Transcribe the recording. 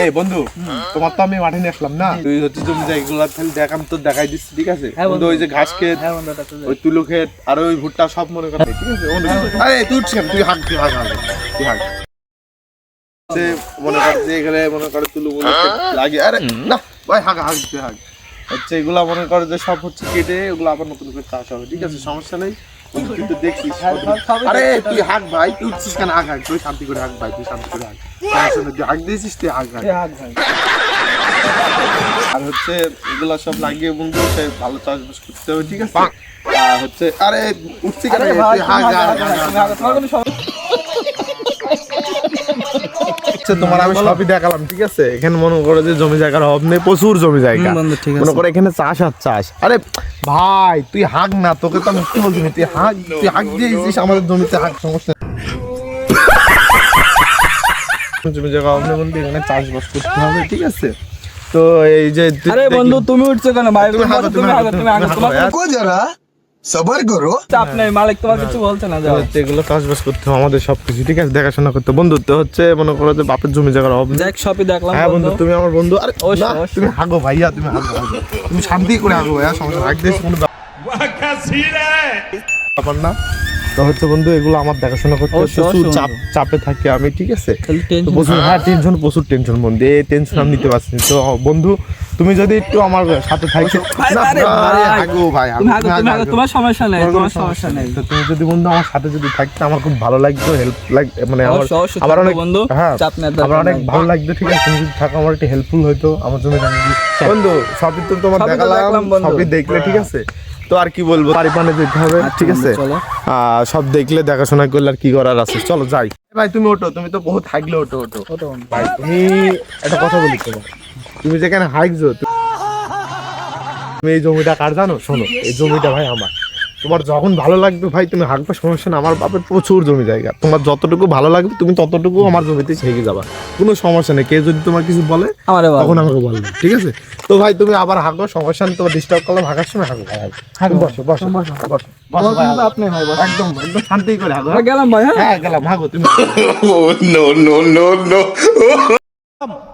এই বন্ধু তোমার তো আমি মাঠে নিয়ে আসলাম না? তুই হচ্ছে জমি জায়গাগুলো তাহলে দেখাম তো দেখাই দিচ্ছি ঠিক আছে? হ্যাঁ, বন্ধু। ওই যে ঘাস ক্ষেত হ্যাঁ ওই তুলো ক্ষেত আর ওই ভুট্টা সব মনে কর। ঠিক আছে আরে তুই উঠছিস তুই হাঁক তুই হাঁক হাঁক তুই হাঁক। সে মনে কর যে এখানে মনে করে তুলো গুলো লাগে আরে না ভাই হাঁক হাঁক তুই হাঁক। হচ্ছে এগুলা মনে করে যে সব হচ্ছে কেটে ওগুলো আবার নতুন করে চাষ হবে ঠিক আছে? সমস্যা নেই। বন্ধু, তুই তো দেখছিস হ্যাঁ, আরে তুই হাঁক ভাই তুই উঠছিস কেন? হাঁক হাঁক তুই শান্তি করে হাঁক ভাই তুই শান্তি করে হাঁক। তুই হাঁক দিয়েছিস তুই হাঁক হাঁক ভাই। আর হচ্ছে এগুলা সব লাগিয়ে বন্ধু সে ভালো চাষবাস করতে হবে ঠিক আছে? আর হচ্ছে আরে উঠছি কেন? তুই হাঁক হাঁক, হাত- হাঁক, তুমি হাঁক, হাত- তোমার আচ্ছা তোমার আমি সবই দেখালাম ঠিক আছে? এখানে মনে করো যে জমি জায়গার অভাব নেই প্রচুর জমি জায়গা। মনে করো এখানে চাষ আর চাষ। আরে ভাই তুই হাঁক না তোকে তো আমি কি বলছি না, তুই হাঁক তুই হাঁক দিয়েছিস আমাদের জমিতে হাঁক সমস্যা জমি জায়গা অভাব নেই এখানে চাষবাস করতে হবে ঠিক আছে? তো এই যে আরে বন্ধু তুমি উঠছো কেন? ভাই তুমি হাঁকো, তুমি তুমি আগে তুমি আগে তোমার কোনো সবার মালিক তোমার কিছু বলছে না যাও। এগুলো কাজবাজ করতে হবে আমাদের সবকিছু ঠিক আছে? দেখাশোনা করতে বন্ধুত্ব হচ্ছে মনে করো যে বাপের জমি জায়গার অভাব যাক সবই দেখলাম হ্যাঁ বন্ধু তুমি আমার বন্ধু। আরে তুমি ভাইয়া তুমি তুমি শান্তি করে ভাইয়া সমস্যা কোনো না। তো হচ্ছে বন্ধু এগুলো আমার দেখাশোনা করতে প্রচুর চাপ চাপে থাকি আমি ঠিক আছে? হ্যাঁ টেনশন প্রচুর টেনশন বন্ধু। এই টেনশন আমি নিতে পারছি তো বন্ধু তুমি যদি একটু আমার সাথে হাগো। তোমার সমস্যা নেই তোমার সমস্যা নেই। তো তুমি যদি বন্ধু আমার সাথে যদি থাকতে আমার খুব ভালো লাগতো হেল্প লাগ মানে আমার আমার অনেক বন্ধু। হ্যাঁ আমার অনেক ভালো লাগতো ঠিক আছে? তুমি যদি থাকো আমার একটু হেল্পফুল হইতো আমার জমি জানি। বন্ধু সবই তো তোমার দেখালাম বন্ধু। সবই দেখলে ঠিক আছে? তো আর কি বলব? বাড়ি পানে যেতে হবে আচ্ছা ঠিক আছে? আহ, সব দেখলে দেখাশোনা করলে আর কি করার আছে? চলো যাই। ভাই তুমি ওটো তুমি তো বহুত থাকলে ওটো ওটো ভাই তুমি একটা কথা বলি তোমার তুমি যেখানে হাইকছো তুমি এই জমিটা কার জানো? শোনো এই জমিটা ভাই আমার। তোমার যখন ভালো লাগবে ভাই তুমি হাঁকবে সমস্যা না আমার বাপের প্রচুর জমি জায়গা। তোমার যতটুকু ভালো লাগবে তুমি ততটুকু আমার জমিতে ছেড়ে যাবা। কোনো সমস্যা নেই কেউ যদি তোমার কিছু বলে আমারে তখন আমাকে বলবে ঠিক আছে? তো ভাই তুমি আবার হাঁকো সমস্যা নেই তোমার ডিস্টার্ব করলাম হাঁকার সময় হাঁকো ভাই। হাঁকো বসো বসো বসো। আপনি ভাই বস। একদম একদম শান্তি করে হাঁকো আমরা গেলাম ভাই হ্যাঁ? হ্যাঁ গেলাম হাঁকো তুমি।